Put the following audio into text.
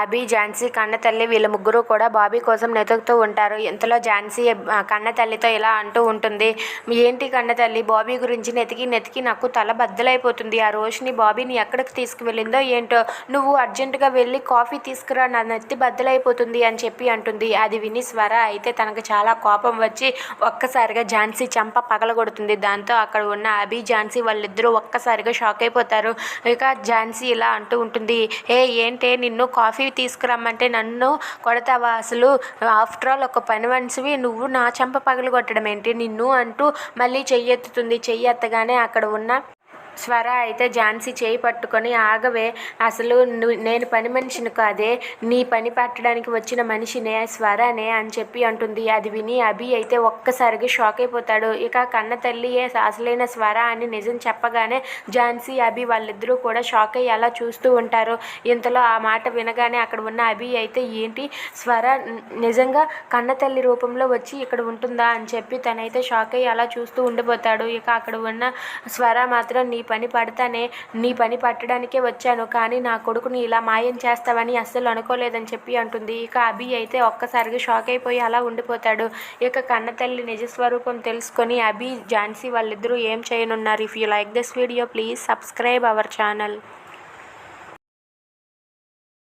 అభి ఝాన్సీ కన్నతల్లి వీళ్ళ ముగ్గురు కూడా బాబీ కోసం వెతుకుతూ ఉంటారు. ఇంతలో ఝాన్సీ కన్నతల్లితో ఇలా అంటూ ఉంటుంది. ఏంటి కన్నతల్లి బాబీ గురించి నెతికి నెతికి నాకు తల బద్దలైపోతుంది. ఆ రోషిని బాబీని ఎక్కడికి తీసుకువెళ్ళిందో ఏంటో నువ్వు అర్జెంటుగా వెళ్ళి కాఫీ తీసుకురా నా నెత్తి బద్దలైపోతుంది అని చెప్పి అంటుంది. అది విని స్వర అయితే తనకు చాలా కోపం వచ్చి ఒక్కసారిగా ఝాన్సీ చంప పగలగొడుతుంది. దాంతో అక్కడ ఉన్న అభి ఝాన్సీ వాళ్ళిద్దరూ ఒక్కసారిగా షాక్ అయిపోతారు. ఇక ఝాన్సీ ఇలా అంటూ ఉంటుంది. ఏ ఏంటే నిన్ను కాఫీ తీసుకురమ్మంటే నన్ను కొడతావా అసలు ఆఫ్టర్ ఆల్ ఒక పని మనిషివి నువ్వు నా చెంప పగలు కొట్టడం ఏంటి నిన్ను అంటూ మళ్ళీ చెయ్యెత్తుతుంది చెయ్యెత్తగానే అక్కడ ఉన్న స్వర అయితే ఝాన్సీ చేయి పట్టుకొని ఆగవే అసలు నేను పని మనిషిని కాదే నీ పని పట్టడానికి వచ్చిన మనిషినే స్వరనే అని చెప్పి అంటుంది. అది విని అభి అయితే ఒక్కసారిగా షాక్ అయిపోతాడు. ఇక కన్న తల్లియే అసలైన స్వర అని నిజం చెప్పగానే ఝాన్సీ అభి వాళ్ళిద్దరూ కూడా షాక్ అయ్యి అలా చూస్తూ ఉంటారు. ఇంతలో ఆ మాట వినగానే అక్కడ ఉన్న అభి అయితే ఏంటి? స్వర నిజంగా కన్న తల్లి రూపంలో వచ్చి ఇక్కడ ఉంటుందా? అని చెప్పి తనైతే షాక్ అయ్యి అలా చూస్తూ ఉండిపోతాడు. ఇక అక్కడ ఉన్న స్వర మాత్రం నీ పని పడతానే నీ పని పట్టడానికే వచ్చాను కానీ నా కొడుకుని ఇలా మాయం చేస్తావని అస్సలు అనుకోలేదని చెప్పి అంటుంది. ఇక అభి అయితే ఒక్కసారిగా షాక్ అయిపోయి అలా ఉండిపోతాడు. ఇక కన్న తల్లి నిజస్వరూపం తెలుసుకొని అభి ఝాన్సీ వాళ్ళిద్దరూ ఏం చేయనున్నారు? If you like this video please subscribe our channel